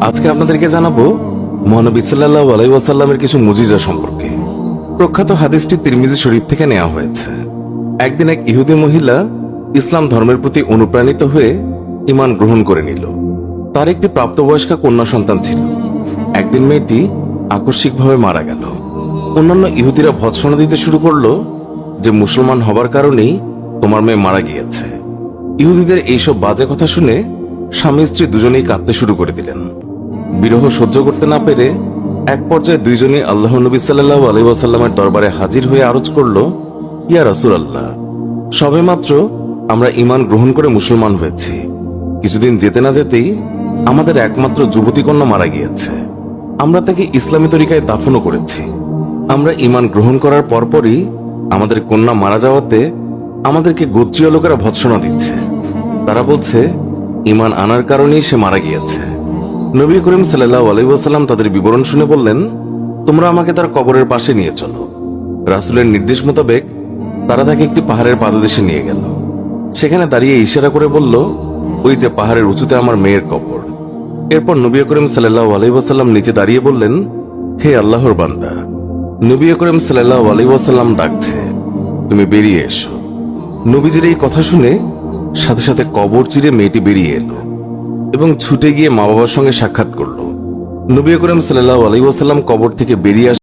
আজকে আপনাদেরকে জানাব, মহানবী সাল্লাহ আলাই ওয়াসাল্লামের কিছু মুজিজা সম্পর্কে। প্রখ্যাত হাদিসটি তিরমিজি শরীফ থেকে নেওয়া হয়েছে। একদিন এক ইহুদি মহিলা ইসলাম ধর্মের প্রতি অনুপ্রাণিত হয়ে ইমান গ্রহণ করে নিল। তার একটি প্রাপ্তবয়স্কা কন্যা সন্তান ছিল। একদিন মেয়েটি আকস্মিকভাবে মারা গেল। অন্যান্য ইহুদিরা ভৎসনা দিতে শুরু করল যে, মুসলমান হবার কারণেই তোমার মেয়ে মারা গিয়েছে। ইহুদিদের এইসব বাজে কথা শুনে স্বামী স্ত্রী দুজনেই কাঁদতে শুরু করে দিলেন। বিরহ সহ্য করতে না পেরে এক পর্যায়ে দুইজনে আল্লাহ নবী সাল্লাহ আলহিবাসাল্লামের দরবারে হাজির হয়ে আরজ করল, ইয়া রাসুল আল্লাহ সবেমাত্র আমরা ইমান গ্রহণ করে মুসলমান হয়েছি। কিছুদিন যেতে না যেতেই আমাদের একমাত্র যুবতী কন্যা মারা গিয়েছে। আমরা তাকে ইসলামী তরিকায় দাফনও করেছি। আমরা ইমান গ্রহণ করার পরপরই আমাদের কন্যা মারা যাওয়াতে আমাদেরকে গোত্রীয় লোকেরা ভৎসনা দিচ্ছে। তারা বলছে ইমান আনার কারণেই সে মারা গিয়েছে। নবী করিম সাল্লাহ আলাইসাল্লাম তাদের বিবরণ শুনে বললেন, তোমরা আমাকে তার কবরের পাশে নিয়ে চলো। রাসুলের নির্দেশ মোতাবেক তারা তাকে একটি পাহাড়ের পাদদেশে নিয়ে গেল। সেখানে দাঁড়িয়ে ইশারা করে বলল, ওই যে পাহাড়ের উঁচুতে আমার মেয়ের কবর। এরপর নবী করিম সাল্লাহ নিচে দাঁড়িয়ে বললেন, হে আল্লাহর বান্দা, নবী করিম সাল্লাহ আলাইসাল্লাম ডাকছে, তুমি বেরিয়ে এসো। নবীজির এই কথা শুনে সাথে সাথে কবর চিরে মেয়েটি বেরিয়ে এলো। এবং ছুটে গিয়ে মা বাবার সঙ্গে সাক্ষাৎ করল। নবী করিম সাল্লাহ আলাইসাল্লাম কবর থেকে বেরিয়ে